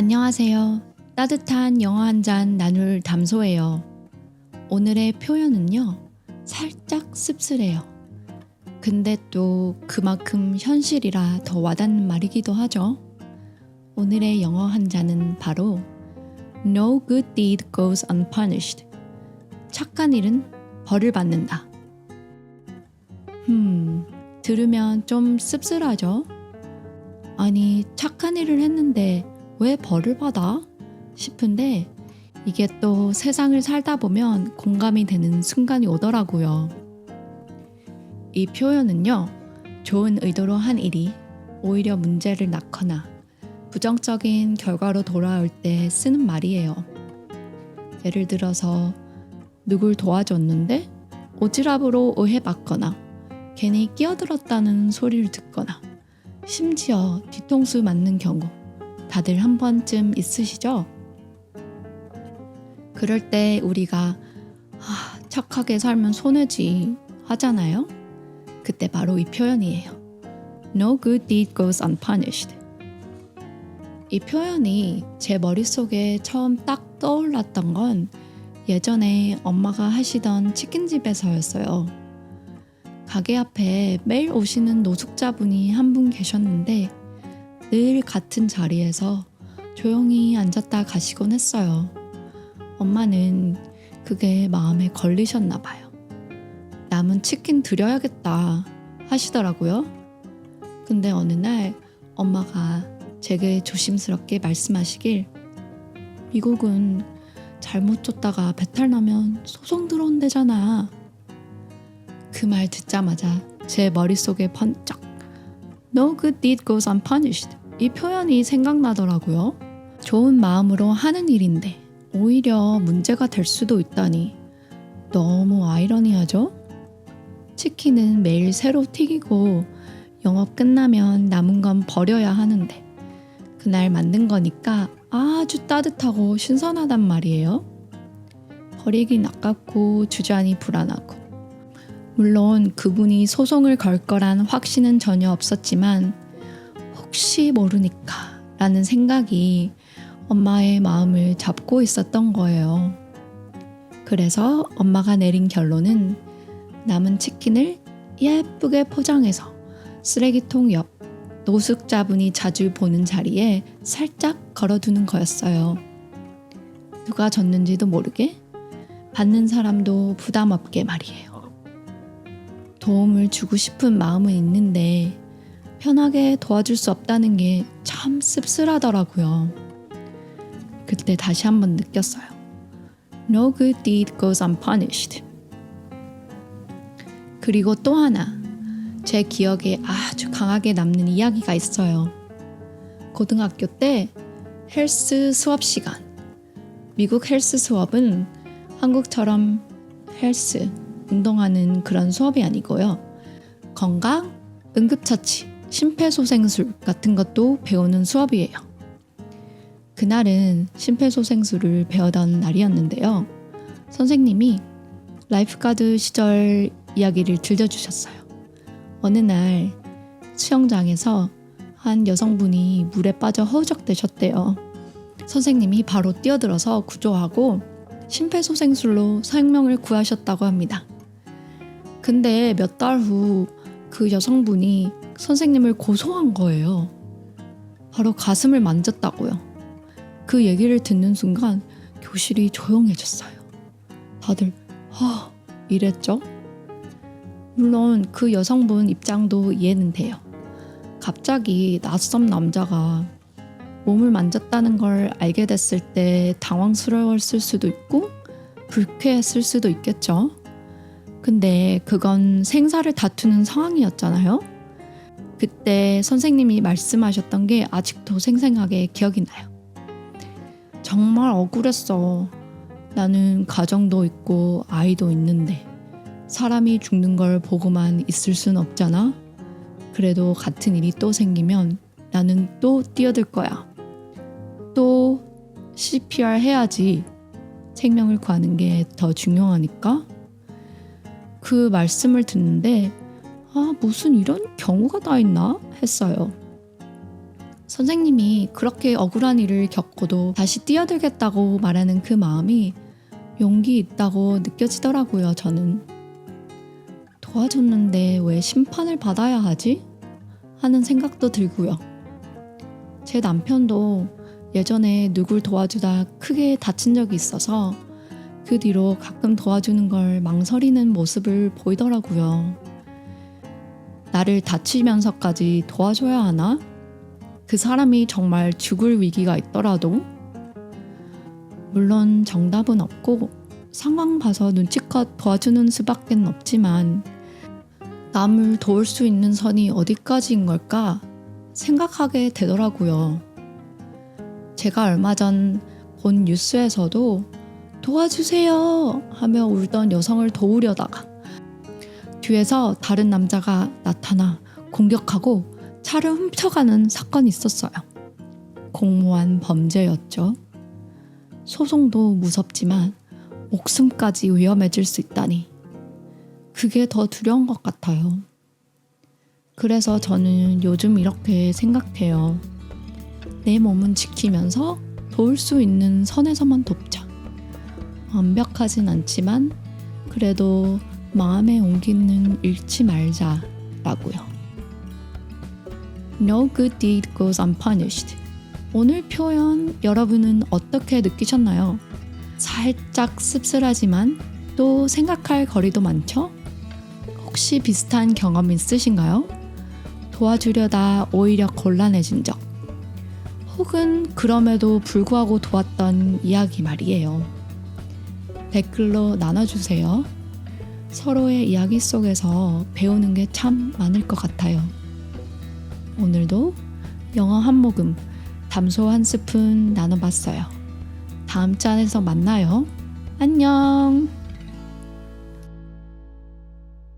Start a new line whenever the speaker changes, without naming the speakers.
안녕하세요. 따뜻한 영어 한잔 나눌 담소예요. 오늘의 표현은요. 살짝 씁쓸해요. 근데 또 그만큼 현실이라 더 와닿는 말이기도 하죠. 오늘의 영어 한 잔은 바로 No good deed goes unpunished. 착한 일은 벌을 받는다. 음, 들으면 좀 씁쓸하죠? 아니, 착한 일을 했는데 왜 벌을 받아? 싶은데 이게 또 세상을 살다 보면 공감이 되는 순간이 오더라고요. 이 표현은요, 좋은 의도로 한 일이 오히려 문제를 낳거나 부정적인 결과로 돌아올 때 쓰는 말이에요. 예를 들어서 누굴 도와줬는데 오지랖으로 오해받거나 괜히 끼어들었다는 소리를 듣거나 심지어 뒤통수 맞는 경우 다들 한 번쯤 있으시죠? 그럴 때 우리가 아, 착하게 살면 손해지 하잖아요. 그때 바로 이 표현이에요. No good deed goes unpunished. 이 표현이 제 머릿속에 처음 딱 떠올랐던 건 예전에 엄마가 하시던 치킨집에서였어요. 가게 앞에 매일 오시는 노숙자분이 한 분 계셨는데 늘 같은 자리에서 조용히 앉았다 가시곤 했어요. 엄마는 그게 마음에 걸리셨나 봐요. 남은 치킨 드려야겠다 하시더라고요. 근데 어느 날 엄마가 제게 조심스럽게 말씀하시길 미국은 잘못 줬다가 배탈 나면 소송 들어온대잖아. 그 말 듣자마자 제 머릿속에 번쩍 No good deed goes unpunished 이 표현이 생각나더라고요. 좋은 마음으로 하는 일인데 오히려 문제가 될 수도 있다니 너무 아이러니하죠? 치킨은 매일 새로 튀기고 영업 끝나면 남은 건 버려야 하는데 그날 만든 거니까 아주 따뜻하고 신선하단 말이에요. 버리긴 아깝고 주저하니 불안하고 물론 그분이 소송을 걸 거란 확신은 전혀 없었지만 혹시 모르니까 라는 생각이 엄마의 마음을 잡고 있었던 거예요. 그래서 엄마가 내린 결론은 남은 치킨을 예쁘게 포장해서 쓰레기통 옆 노숙자분이 자주 보는 자리에 살짝 걸어두는 거였어요. 누가 줬는지도 모르게 받는 사람도 부담 없게 말이에요. 도움을 주고 싶은 마음은 있는데 편하게 도와줄 수 없다는 게 참 씁쓸하더라고요. 그때 다시 한번 느꼈어요. No good deed goes unpunished. 그리고 또 하나, 제 기억에 아주 강하게 남는 이야기가 있어요. 고등학교 때 헬스 수업 시간. 미국 헬스 수업은 한국처럼 헬스, 운동하는 그런 수업이 아니고요. 건강, 응급처치, 심폐소생술 같은 것도 배우는 수업이에요. 그날은 심폐소생술을 배우던 날이었는데요. 선생님이 라이프가드 시절 이야기를 들려주셨어요. 어느 날 수영장에서 한 여성분이 물에 빠져 허우적대셨대요. 선생님이 바로 뛰어들어서 구조하고 심폐소생술로 생명을 구하셨다고 합니다. 근데 몇 달 후 그 여성분이 선생님을 고소한 거예요. 바로 가슴을 만졌다고요. 그 얘기를 듣는 순간 교실이 조용해졌어요. 다들 아 이랬죠? 물론 그 여성분 입장도 이해는 돼요. 갑자기 낯선 남자가 몸을 만졌다는 걸 알게 됐을 때 당황스러웠을 수도 있고 불쾌했을 수도 있겠죠. 근데 그건 생사를 다투는 상황이었잖아요. 그때 선생님이 말씀하셨던 게 아직도 생생하게 기억이 나요. 정말 억울했어. 나는 가정도 있고 아이도 있는데 사람이 죽는 걸 보고만 있을 순 없잖아. 그래도 같은 일이 또 생기면 나는 또 뛰어들 거야. 또 CPR 해야지. 생명을 구하는 게 더 중요하니까. 그 말씀을 듣는데 아, 무슨 이런 경우가 다 있나 했어요. 선생님이 그렇게 억울한 일을 겪고도 다시 뛰어들겠다고 말하는 그 마음이 용기 있다고 느껴지더라고요, 저는. 도와줬는데 왜 심판을 받아야 하지? 하는 생각도 들고요. 제 남편도 예전에 누굴 도와주다 크게 다친 적이 있어서 그 뒤로 가끔 도와주는 걸 망설이는 모습을 보이더라고요. 나를 다치면서까지 도와줘야 하나? 그 사람이 정말 죽을 위기가 있더라도? 물론 정답은 없고 상황 봐서 눈치껏 도와주는 수밖에 없지만 남을 도울 수 있는 선이 어디까지인 걸까 생각하게 되더라고요. 제가 얼마 전 본 뉴스에서도 도와주세요 하며 울던 여성을 도우려다가 뒤에서 다른 남자가 나타나 공격하고 차를 훔쳐가는 사건이 있었어요. 공모한 범죄였죠. 소송도 무섭지만 목숨까지 위험해질 수 있다니. 그게 더 두려운 것 같아요. 그래서 저는 요즘 이렇게 생각해요. 내 몸은 지키면서 도울 수 있는 선에서만 돕자. 완벽하진 않지만 그래도 마음의 온기는 잃지 말자라고요. No good deed goes unpunished. 오늘 표현 여러분은 어떻게 느끼셨나요? 살짝 씁쓸하지만 또 생각할 거리도 많죠? 혹시 비슷한 경험 있으신가요? 도와주려다 오히려 곤란해진 적. 혹은 그럼에도 불구하고 도왔던 이야기 말이에요. 댓글로 나눠주세요. 서로의 이야기 속에서 배우는 게 참 많을 것 같아요. 오늘도 영어 한 모금, 담소 한 스푼 나눠봤어요. 다음 짠에서 만나요. 안녕!